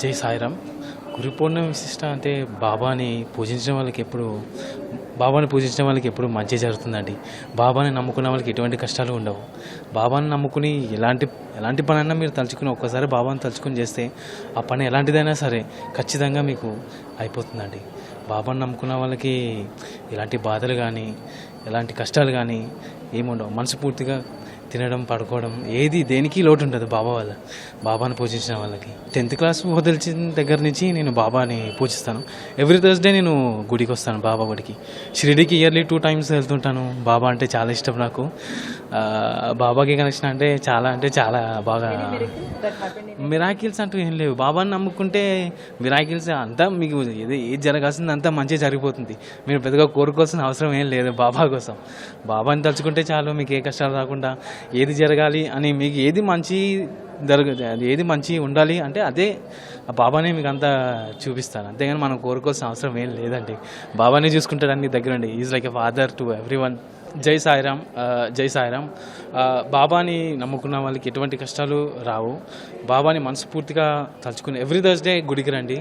జై సాయిరామ్. గురు పౌర్ణమి విశిష్ట అంటే బాబాని పూజించిన వాళ్ళకి ఎప్పుడు బాబాని పూజించడం వాళ్ళకి ఎప్పుడు మంచి జరుగుతుందండి. బాబాని నమ్ముకున్న వాళ్ళకి ఎటువంటి కష్టాలు ఉండవు. బాబాని నమ్ముకుని ఎలాంటి ఎలాంటి పనైనా మీరు తలుచుకుని ఒక్కసారి బాబాని తలుచుకుని చేస్తే ఆ పని ఎలాంటిదైనా సరే ఖచ్చితంగా మీకు అయిపోతుందండి. బాబాని నమ్ముకున్న వాళ్ళకి ఎలాంటి బాధలు కానీ ఎలాంటి కష్టాలు కానీ ఏముండవు. మనస్ఫూర్తిగా తినడం పడుకోవడం ఏది దేనికి లోటు ఉండదు బాబా వల్ల బాబాని పూజించిన వాళ్ళకి. టెన్త్ క్లాస్ వదిలిచిన దగ్గర నుంచి నేను బాబాని పూజిస్తాను. ఎవ్రీ థర్స్డే నేను గుడికి వస్తాను బాబా గుడికి. షిరిడికి ఇయర్లీ టూ టైమ్స్ వెళ్తుంటాను. బాబా అంటే చాలా ఇష్టం నాకు. బాబాకి కనెక్షన్ అంటే చాలా అంటే చాలా బాగా మిరాకిల్స్ అంటూ ఏం లేవు. బాబాని నమ్ముకుంటే మిరాకిల్స్ అంతా మీకు ఏది ఏది జరగాల్సింది అంతా మంచిగా జరిగిపోతుంది. మీరు పెద్దగా కోరుకోవాల్సిన అవసరం ఏం లేదు బాబా కోసం. బాబాని తలుచుకుంటే చాలు మీకు ఏ కష్టాలు రాకుండా ఏది జరగాలి అని మీకు ఏది మంచి జరుగు ఏది మంచి ఉండాలి అంటే అదే ఆ బాబానే మీకు అంతా చూపిస్తాను అంతేగాని మనం కోరుకోవాల్సిన అవసరం ఏం లేదండి. బాబానే చూసుకుంటాడు అన్ని దగ్గరండి. Is like a father to everyone జై సాయిరామ్ జై సాయిరామ్. బాబాని నమ్ముకున్న వాళ్ళకి ఎటువంటి కష్టాలు రావు. బాబాని మనస్ఫూర్తిగా తలుచుకుని ఎవ్రీ థర్స్డే గుడికి రండి.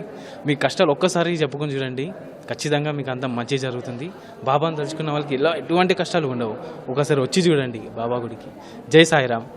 మీ కష్టాలు ఒక్కసారి చెప్పుకొని చూడండి. ఖచ్చితంగా మీకు అంత మంచి జరుగుతుంది. బాబాని తలుచుకున్న వాళ్ళకి ఇలా ఎటువంటి కష్టాలు ఉండవు. ఒకసారి వచ్చి చూడండి బాబా గుడికి. జై సాయిరామ్.